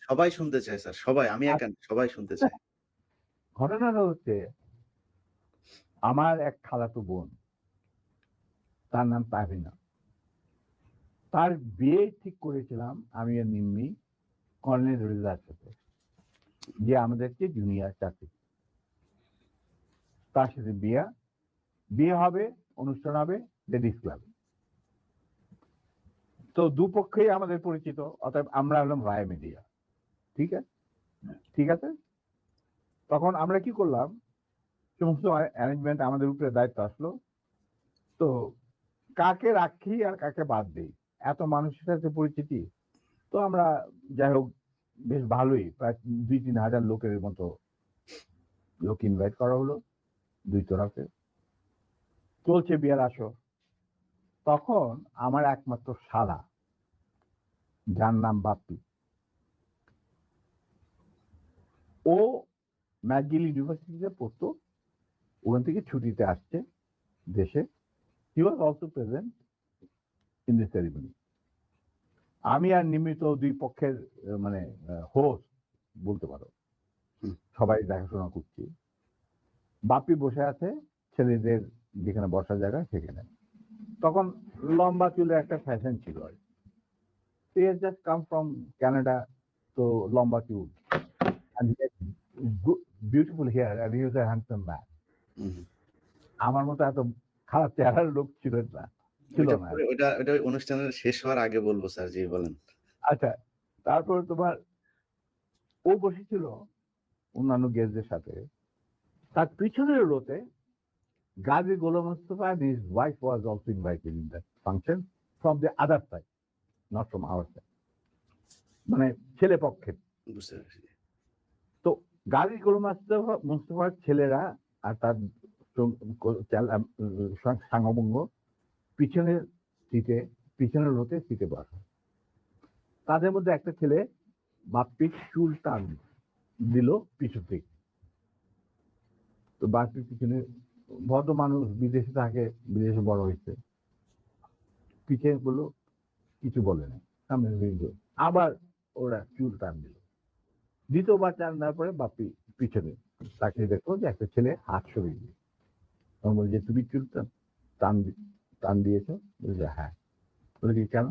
সবাই শুনতে চায় স্যার সবাই আমি একা না, সবাই শুনতে চায়। ঘটনাটা হচ্ছে আমার এক খালাতো বোন তার নাম তাহিনা। তার বিয়ে ঠিক করেছিলাম আমি আর নিম্মি কর্নেল রেজার সাথে যে আমাদেরকে জুনিয়র চাকরি। তার সাথে বিয়ে বিয়ে হবে অনুষ্ঠান হবে লেডিস ক্লাবে তো দুপক্ষেই আমাদের পরিচিত, অতএব আমরা হলাম রায় মিডিয়া। ঠিক আছে? ঠিক আছে? তখন আমরা কি করলাম? সমস্ত অ্যারেঞ্জমেন্ট আমাদের উপরে দায়িত্ব আসলো। তো কাকে রাখি আর কাকে বাদ দিই? এত মানুষের সাথে পরিচিতি। তো আমরা যাই হোক, বেশ ভালোই। প্রায় দুই তিন হাজার লোকের মতো লোক ইনভাইট করা হলো, দুই তরফে চলছে বিয়ার আসর। তখন আমার একমাত্র শালা যার নাম বাপ্পি। ও ম্যাকগিল ইউনিভার্সিটিতে পড়তো ওখান থেকে ছুটিতে আসছে দেশে। He was also present in the ceremony আমি আর নিমিত দুই পক্ষের মানে হোস্ট বলতে পারো। সবাই দেখাশোনা করছি। বাপি বসে আছে ছেলেদের যেখানে বসার জায়গা সেখানে। তখন লম্বা চুলের একটা ফ্যাশন ছিল আর জাস্ট কাম ফ্রম ক্যানাডা তো লম্বা চুল। বিউটিফুল হেয়ার আর ইউজ এ হ্যান্ডসাম ম্যান আমার মতো এত খারাপ চেহারার লোক ছিল না ছিল না। ওটা ওটা অনুষ্ঠানের শেষ হওয়ার আগে বলব স্যার জি বলেন। আচ্ছা তারপর তোমার ও বসেছিল অন্যান্য গেস্টদের সাথে। তার পিছনের রোতে গাজী গোলাম Mustafa and his wife was also invited in that function from the other side, not from our side. মানে ছেলে পক্ষের তো গাজী গোলাম মুস্তফা মুস্তফার ছেলেরা আর তার সাঙ্গভঙ্গ পিছনের সিটে পিছনের রোতে সিটে বসা। তাদের মধ্যে একটা ছেলে বাপ্পির চুল টান দিল পিছন থেকে। তো বাপ্পির পিছনে ভদ্র মানুষ বিদেশে থাকে, বিদেশে বড় হয়েছে। পিছে বলল কিছু বলে না সামনে। আবার ওরা চুল টান দিল। দ্বিতীয়বার টান দেওয়ার পরে বাপ্পি পিছনে তাকে দেখল যে একটা ছেলে হাত সরিয়ে দিয়ে তখন বলছে তুমি চুল টান টান টান দিয়েছ? বলছে হ্যাঁ। বলে কি কেন?